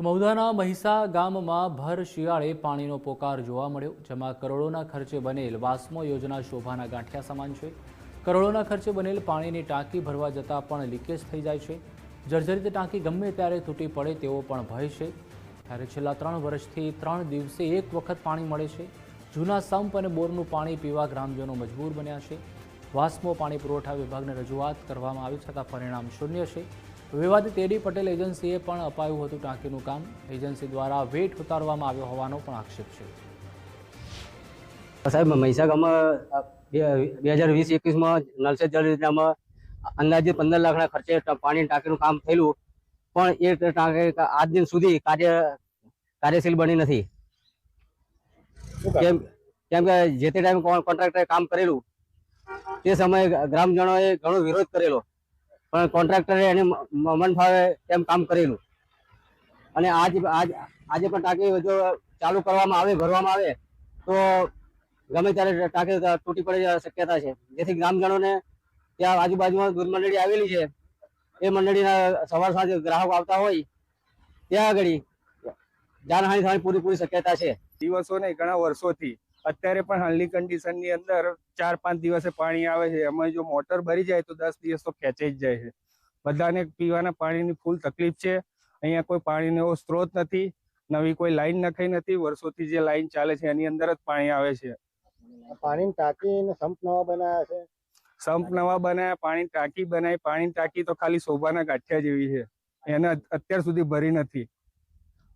તો મૌદાના મહિસા ગામમાં ભર શિયાળે પાણીનો પોકાર જોવા મળ્યો, જેમાં કરોડોના ખર્ચે બનેલ વાસ્મો યોજના શોભાના ગાંઠિયા સમાન છે. કરોડોના ખર્ચે બનેલ પાણીની ટાંકી ભરવા જતાં પણ લીકેજ થઈ જાય છે. જર્જરિત ટાંકી ગમે ત્યારે તૂટી પડે તેવો પણ ભય છે. ત્યારે છેલ્લા ત્રણ વર્ષથી ત્રણ દિવસે એક વખત પાણી મળે છે. જૂના સંપ અને બોરનું પાણી પીવા ગ્રામજનો મજબૂર બન્યા છે. વાસ્મો પાણી પુરવઠા વિભાગને રજૂઆત કરવામાં આવી છતાં પરિણામ શૂન્ય છે. વિવાદિત એડી પટેલ એજન્સીએ પણ અપાયું હતું ટાંકીનું કામ. એજન્સી દ્વારા વેટ ઉતારવામાં આવ્યો હોવાનો પણ આક્ષેપ છે. સાહેબ મહીસાગરમાં બે હજાર વીસ એકવીસમાં નલસે જળ યોજનામાં અંદાજે પંદર લાખના ખર્ચે પાણી પાણીની ટાંકીનું કામ થયેલું. પણ એ ટાંકી આજ દિન સુધી કાર્ય કાર્યશીલ બની નથી. કેમ? કેમ કે જે તે ટાઈમે કોન્ટ્રાક્ટરે કામ કરેલું તે સમયે ગ્રામજનોએ ઘણો વિરોધ કરેલો. પણ કોન્ટ્રાક્ટરે એને મન ફાવે તેમ કામ કરેલું. અને આજ આજ, આજે પણ ટાંકી જો ચાલુ કરવામાં આવે, ભરવામાં આવે, તો ગમે ત્યારે ટાંકી તૂટી પડે શક્યતા છે. જેથી ગ્રામજનોને ત્યાં આજુબાજુમાં દૂધ મંડળી આવેલી છે. એ મંડળીના સવાર સાંજે ગ્રાહકો આવતા હોય, ત્યાં આગળ જાનહાની થવાની પૂરેપૂરી શક્યતા છે. દિવસો નહીં ઘણા વર્ષોથી અત્યારે પણ હાલની કન્ડિશનની અંદર ચાર પાંચ દિવસે પાણી આવે છે. એમાં જો મોટર ભરી જાય તો દસ દિવસ તો ખેંચાઈ જ જાય છે. બધાને પીવાના પાણીની ફૂલ તકલીફ છે. અહીંયા કોઈ પાણીનો એવો સ્ત્રોત નથી. નવી કોઈ લાઈન નખાઈ નથી. વર્ષોથી જે લાઈન ચાલે છે એની અંદર જ પાણી આવે છે. પાણીની ટાંકી ને સંપ નવા બનાવ્યા છે? સંપ નવા બનાવ્યા પાણી ટાંકી બનાવી પાણી ટાંકી તો ખાલી શોભાના ગાંઠિયા જેવી છે. એને અત્યાર સુધી ભરી નથી.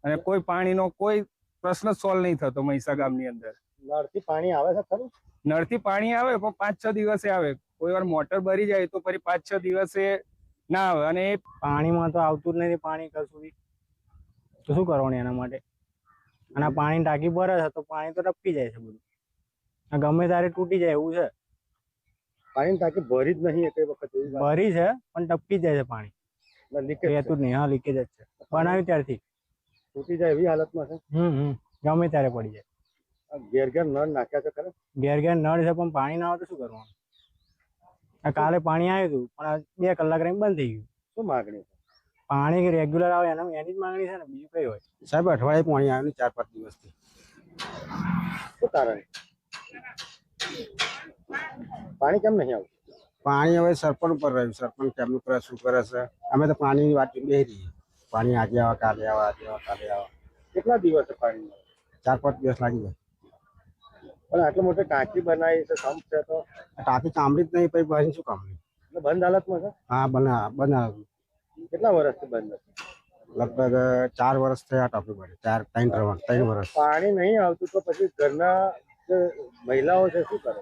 અને કોઈ પાણીનો કોઈ પ્રશ્ન સોલ્વ નહીં થતો મહીસા ગામની અંદર. નળથી પાણી આવે છે ખરું? નળથી પાણી આવે પણ પાંચ છ દિવસે આવે. કોઈ વાર મોટર ભરી જાય તો ફરી પાંચ છ દિવસે ના આવે અને એ પાણીમાં તો આવતું જ નથી પાણી કશું સુધી. તો શું કરવાનું એના માટે? અને પાણી ટાંકી ભરે છે તો પાણી તો ટપકી જાય છે બધું. આ ગમે ત્યારે તૂટી જાય એવું છે. પાણી ટાંકી ભરી જ નહીં એક વખત ભરી છે પણ ટપકી જાય છે પાણી. લીકેજ છે. રહેતું જ નહીં હા લીકેજ જ છે. બનાવ્યું ત્યારથી. તૂટી જાય એવી હાલતમાં છે? હમ હમ. ગમે ત્યારે પડી જાય. ઘેર ઘેર નળ નાખ્યા છે ખરે? ઘેર ઘેર નળ છે પણ પાણી ના આવે તો શું કરવાનું? આ કાલે પાણી આવ્યું હતું પણ બે કલાક રહીને બંધ થઈ ગયું. શું માગણી પાણી રેગ્યુલર આવે એના એની જ માંગણી છે ને? બીજું કઈ હોય? સાહેબ અઠવાડિયે પાણી આવ્યું ચાર પાંચ દિવસથી. શું કારણ? પાણી કેમ નહીં આવતું પાણી હવે સરપંચ ઉપર રહ્યું સરપંચ કેમનું કરે શું કરે છે? અમે તો પાણીની વાત બે રહીએ. પાણી આજે આવે કાલે આવે આજે આવે કાલે આવે. કેટલા દિવસ છે પાણી ચાર પાંચ દિવસ લાગી જાય. પણ આટલી મોટી ટાંકી બનાવી છે સંપ છે તો? ટાંકી સાંભળી જ નહીં પછી પછી શું કામની એટલે બંધ હાલતમાં છે? હા બના બનાવ કેટલા વર્ષથી બંધ છે લગભગ ચાર વર્ષ થયા ટાંકી બની ચાર ત્રણ ત્રણ ત્રણ વર્ષ. પાણી નહીં આવતું તો પછી ઘરના જે મહિલાઓ છે શું કરે?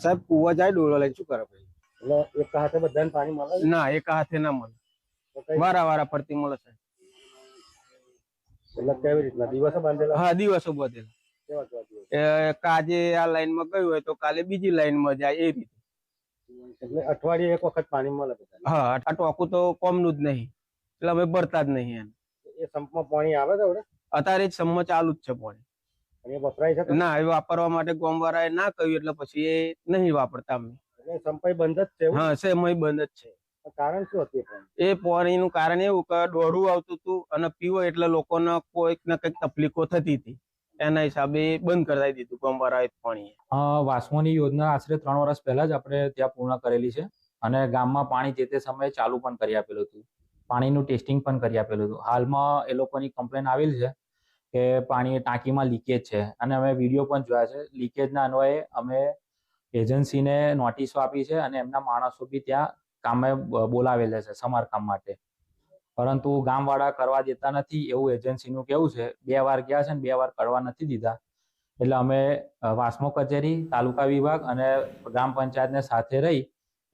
સાહેબ કુવા જાય ડોલો લઈને શું કરે પછી? એટલે એક હાથે બધાને પાણી મળે? ના એક હાથે ના મળે. વારા વારા ફરતી મળે છે એટલે કેવી રીતના? દિવસો બાંધેલા? હા દિવસો બધે દિવસ આજે આ લાઈનમાં ગયું હોય તો કાલે બીજી લાઈનમાં જાય એ રીતે. એટલે અઠવાડિયે એક વખત પાણી મળે હા આ ટોકું તો કોમનું જ નહીં. એટલે અમે ભરતા જ નહીં એમ. એ સંપમાં પાણી આવે છે અત્યારે જ સંપમાં ચાલુ જ છે પાણી. વપરાય છે ના એ વાપરવા માટે ગોમવાળાએ ના કહ્યું એટલે પછી એ નહીં વાપરતા અમે. સંપાઈ બંધ જ છે હા સમય બંધ જ છે. કારણ શું હતું એ પાણીનું કારણ એવું કે દોડું આવતું હતું અને પીવો એટલે લોકોને કોઈક ને કંઈક તકલીફો થતી હતી. એના હિસાબે બંધ કરાવી દીધું ગોમવાળાએ પાણી વાસ્મોની યોજના આશરે ત્રણ વર્ષ પહેલા જ આપણે ત્યાં પૂર્ણ કરેલી છે અને ગામમાં પાણી જે તે સમયે ચાલુ પણ કરી આપેલું હતું. પાણીનું ટેસ્ટિંગ પણ કરી આપેલું હતું. હાલમાં એ લોકોની કમ્પ્લેન આવેલી છે કે પાણી ટાંકીમાં લીકેજ છે અને અમે વીડિયો પણ જોયા છે. લીકેજના અન્વયે અમે એજન્સીને નોટિસો આપી છે અને એમના માણસો બી ત્યાં કામે બોલાવેલા છે સમારકામ માટે. પરંતુ ગામવાળા કરવા દેતા નથી એવું એજન્સીનું કેવું છે. બે વાર ગયા છે ને બે વાર કરવા નથી દીધા. એટલે અમે વાસમો કચેરી, તાલુકા વિભાગ અને ગ્રામ પંચાયતને સાથે રહી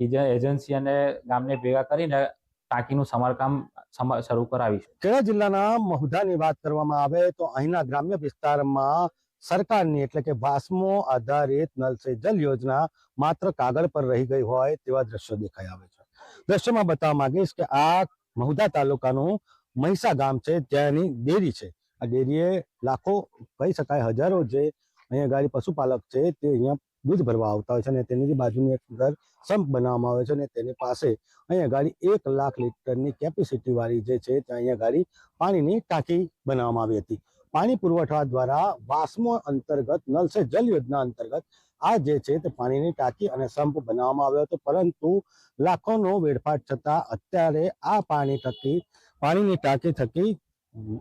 એજન્સી અને ગામને ભેગા કરીને ટાંકીનું સમારકામ સમ- શરૂ કરાવીશું. ખેડા જિલ્લાના મહુધાની વાત કરવામાં આવે તો અહીંના ગ્રામ્ય વિસ્તારમાં સરકારની એટલે કે વાસમો આધારિત નલ સે જલ યોજના માત્ર કાગળ પર રહી ગઈ હોય તેવા દ્રશ્યો દેખાઈ આવે છે. દ્રશ્યમાં બતાવવા માંગીશ કે આ મહુધા તાલુકાનું મહીસા ગામ છે, ત્યાંની ડેરી છે. આ ડેરીએ લાખો, કહી શકાય, હજારો જે અહીંયા ગાડી પશુપાલક છે, તે અહીંયા દૂધ ભરવા આવતા હોય છે અને તેની બાજુની એક ઘર સંપ બનાવવામાં આવે છે અને તેની પાસે અહીંયા ગાડી એક લાખ લીટરની કેપેસિટી વાળી જે છે, ત્યાં અહીંયા ગાડી પાણીની ટાંકી બનાવવામાં આવી હતી. પાણી પુરવઠા દ્વારા વાસ્મો અંતર્ગત, નલ સે જલ યોજના અંતર્ગત આ જે છે તે પાણીની ટાંકી અને સંપ બનાવવામાં આવ્યો હતો. પરંતુ લાખોનો વેડફાટ છતાં અત્યારે આ પાણી થકી, પાણીની ટાંકી થકી,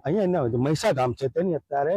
અહીંયા મહીસા ગામ છે તેની અત્યારે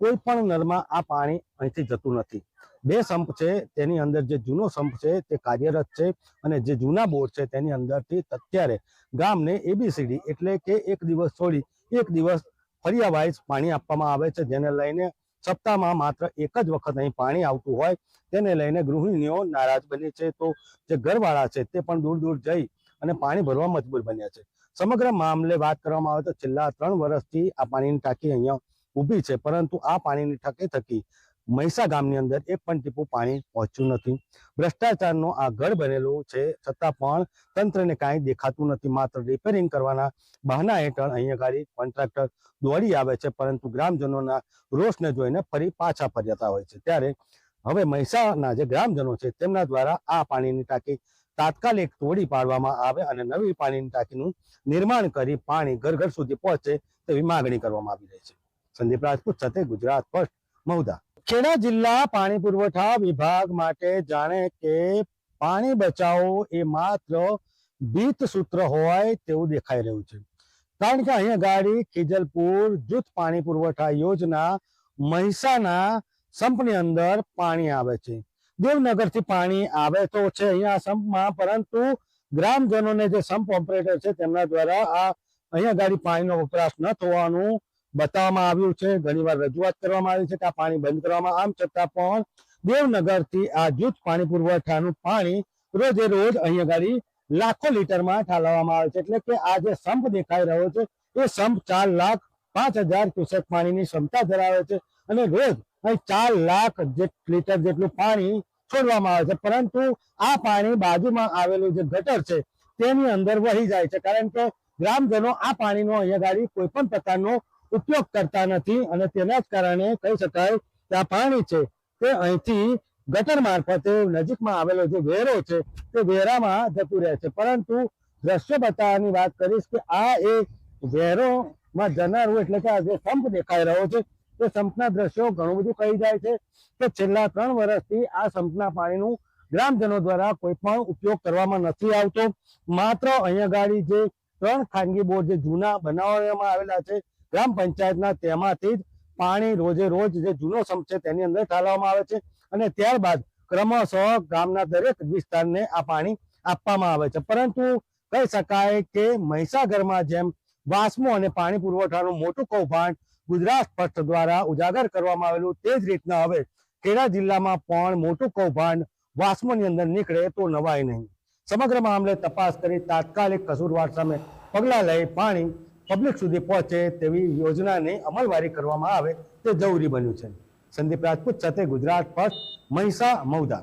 કોઈ પણ નળમાં આ પાણી અહીંથી જતું નથી. બે સંપ છે, તેની અંદર જે જૂનો સંપ છે તે કાર્યરત છે અને જે જૂના બોર છે તેની અંદરથી અત્યારે ગામને એબીસીડી એટલે કે એક દિવસ છોડી એક દિવસ ફરિયાવાઇઝ પાણી આપવામાં આવે છે, જેને લઈને સપ્તાહમાં માત્ર એક જ વખત અહીં પાણી આવતું હોય, તેને લઈને ગૃહિણીઓ નારાજ બની છે. તો જે ઘરવાળા છે તે પણ દૂર દૂર જઈ અને પાણી ભરવા મજબૂર બન્યા છે. સમગ્ર મામલે વાત કરવામાં આવે તો છેલ્લા ત્રણ વર્ષથી આ પાણીની ટાંકી અહીંયા ઊભી છે, પરંતુ આ પાણીની ટાંકી થકી મહીસા ગામની અંદર એક પણ ટીપું પાણી પહોંચ્યું નથી. ભ્રષ્ટાચારનો આ ગઢ બનેલો છે, છતાં પણ તંત્રને કાંઈ દેખાતું નથી. માત્ર રિપેરિંગ કરવાના બહાના હેઠળ અહીંયા ગાડી કોન્ટ્રાક્ટર દોડી આવે છે, પરંતુ ગ્રામજનોના રોષને જોઈને ફરી પાછા ફર્યાતા હોય છે. ત્યારે હવે મહીસાના જે ગ્રામજનો છે, તેમના દ્વારા આ પાણીની ટાંકી તાત્કાલિક તોડી પાડવામાં આવે અને નવી પાણીની ટાંકીનું નિર્માણ કરી પાણી ઘર ઘર સુધી પહોંચે તેવી માગણી કરવામાં આવી રહી છે. સંદીપ રાજપૂત સાથે ગુજરાત ફર્સ્ટ, મહુદા. ખેડા જિલ્લા પાણી પુરવઠા વિભાગ માટે જાણે કે પાણી બચાવો એ માત્ર ભીત સૂત્ર હોય તેવું દેખાઈ રહ્યું છે. કારણ કે અહીંયા ગાડી, ખીજલપુર, જૂથ પાણી પુરવઠા યોજના મહિસાના સંપની અંદર પાણી આવે છે. દેવનગરથી પાણી આવે તો છે અહીંયા સંપમાં, પરંતુ ગ્રામજનોને જે સંપ ઓપરેટર છે તેમના દ્વારા આ અહીંયા ગાડી પાણીનો વપરાશ ન થવાનું બતાવવામાં આવ્યું છે. ઘણીવાર રજૂઆત કરવામાં આવી છે કે આ પાણી બંધ કરવામાં આમ છતાં પણ દેવનગરથી આ જૂથ પાણી પુરવઠાનું પાણી રોજે રોજ અહીંયા ગાડી લાખો લીટરમાં ઠાલવવામાં આવે છે. એટલે કે આ જે સંપ દેખાઈ રહ્યો છે, એ સંપ ચાર લાખ પાંચ હજાર ક્યુસેક પાણીની ક્ષમતા ધરાવે છે અને રોજ અહીં ચાર લાખ લીટર જેટલું પાણી છોડવામાં આવે છે. પરંતુ આ પાણી બાજુમાં આવેલું જે ગટર છે, તેની અંદર વહી જાય છે. કારણ કે ગ્રામજનો આ પાણીનો અહીંયા ગાડી કોઈ પણ પ્રકારનો ઉપયોગ કરતા નથી અને તેના જ કારણે કહી શકાય કે આ પાણી છે તે અહીંથી ગટર મારફતે નજીકમાં આવેલો જે વેરો છે તે વેરામાં જતું રહે છે. પરંતુ દ્રશ્ય બતાવવાની વાત કરીશ કે આ એ વેરોમાં જનારું એટલે કે આ જે સંપ દેખાઈ રહ્યો છે તે સંપના દ્રશ્યો ઘણું બધું કહી જાય છે કે છેલ્લા ત્રણ વર્ષથી આ સંપના પાણીનું ગ્રામજનો દ્વારા કોઈ પણ ઉપયોગ કરવામાં નથી આવતો. માત્ર અહીંયા ગાડી જે ત્રણ ખાનગી બોર જે જૂના બનાવવામાં આવેલા છે ગ્રામ પંચાયતના તેમાંથી જ પાણી રોજે રોજ જે જૂનો સંપ છે તેની અંદર ઠાલવામાં આવે છે અને ત્યારબાદ ક્રમશઃ ગામના દરેક વિસ્તારને આ પાણી આપવામાં આવે છે. પરંતુ કહી શકાય કે મહીસાગરમાં જેમ વાસમો અને પાણી પુરવઠાનું મોટું કૌભાંડ ગુજરાત ફર્સ્ટ દ્વારા ઉજાગર કરવામાં આવેલું તે જ રીતના હવે ખેડા જિલ્લામાં પણ મોટું કૌભાંડ વાસ્મોની અંદર નીકળે તો નવાય નહીં. સમગ્ર મામલે તપાસ કરી તાત્કાલિક કસૂરવાર સામે પગલાં લઈ પાણી પબ્લિક સુધી પહોંચે તેવી યોજનાની અમલવારી કરવામાં આવે તે જરૂરી બન્યું છે. સંદીપ રાજપૂત સાથે ગુજરાત ફર્સ્ટ, મહિસા મૌદા.